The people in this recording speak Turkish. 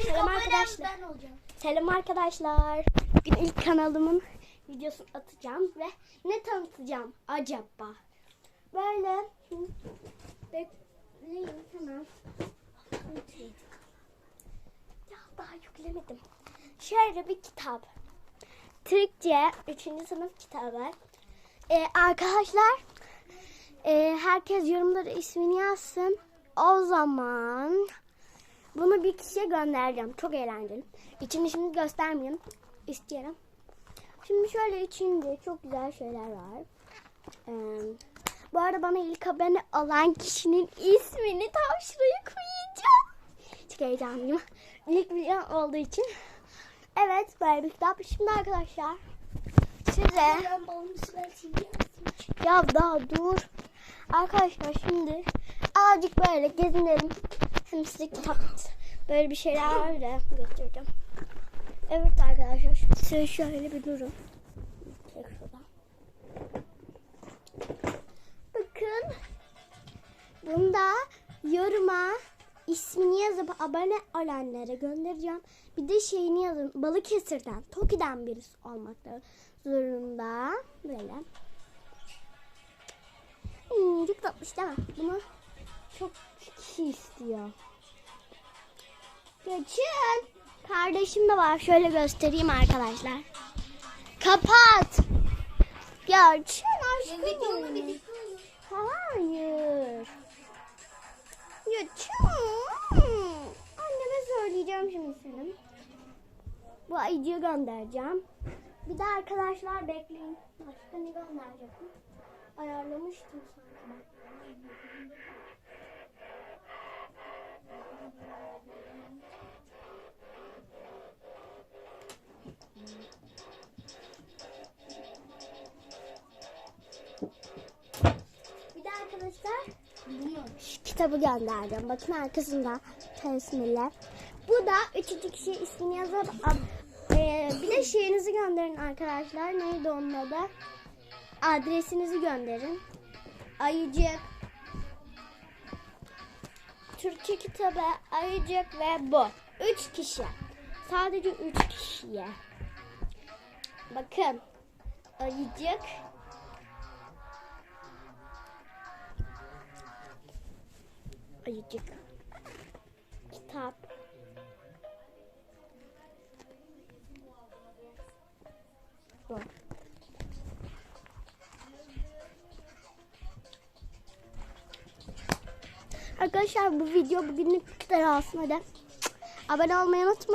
Selam arkadaşlar. Ben olacağım. Selam arkadaşlar. Bugün ilk kanalımın videosunu atacağım ve ne tanıtacağım acaba? Böyle bekleyin hemen. Ya daha yüklemedim. Şöyle bir kitap. Türkçe 3. sınıf kitabı. Ee, arkadaşlar e, herkes yorumlara ismini yazsın. O zaman bir kişiye göndereceğim. Çok eğlenceli. İçini şimdi göstermeyeyim. İstiyorum. Şimdi şöyle içinde çok güzel şeyler var. Ee, bu arada bana ilk abone olan kişinin ismini tam şuraya koyacağım. Çok heyecanlıyım. İlk videom olduğu için. Evet böyle bir kitap. Şimdi arkadaşlar size ya daha dur. Arkadaşlar şimdi azıcık böyle gezinelim. Hem size kitap böyle bir şeyler de göstereceğim. Evet arkadaşlar size şöyle bir durun. Bakın. Bunda yoruma ismini yazıp abone olanlara göndereceğim. Bir de şeyini yazın. Balıkesir'den, Toki'den birisi olmak zorunda. Böyle. Hmm, çok tatlış değil mi? Bunu çok kişi istiyor. Geçin. Kardeşim de var. Şöyle göstereyim arkadaşlar. Kapat. Geçin aşkım. Hayır. Geçin. Anneme söyleyeceğim şimdi senin. Bu ayıcıyı göndereceğim. Bir de arkadaşlar bekleyin. Başka ne gönderecektim? Ayarlamıştım sanki ben. Şu kitabı göndereceğim. Bakın arkasında tesmiyle. Bu da üçüncü kişi ismini yazıp e, bir de şeyinizi gönderin arkadaşlar. Neydi onun adı? Adresinizi gönderin. Ayıcık. Türkçe kitabı, ayıcık ve bu. Üç kişi. Sadece üç kişiye. Bakın. Ayıcık. Ayıcık. Kitap. Bu. Arkadaşlar bu video bugünlük bu kadar olsun hadi. Abone olmayı unutmayın.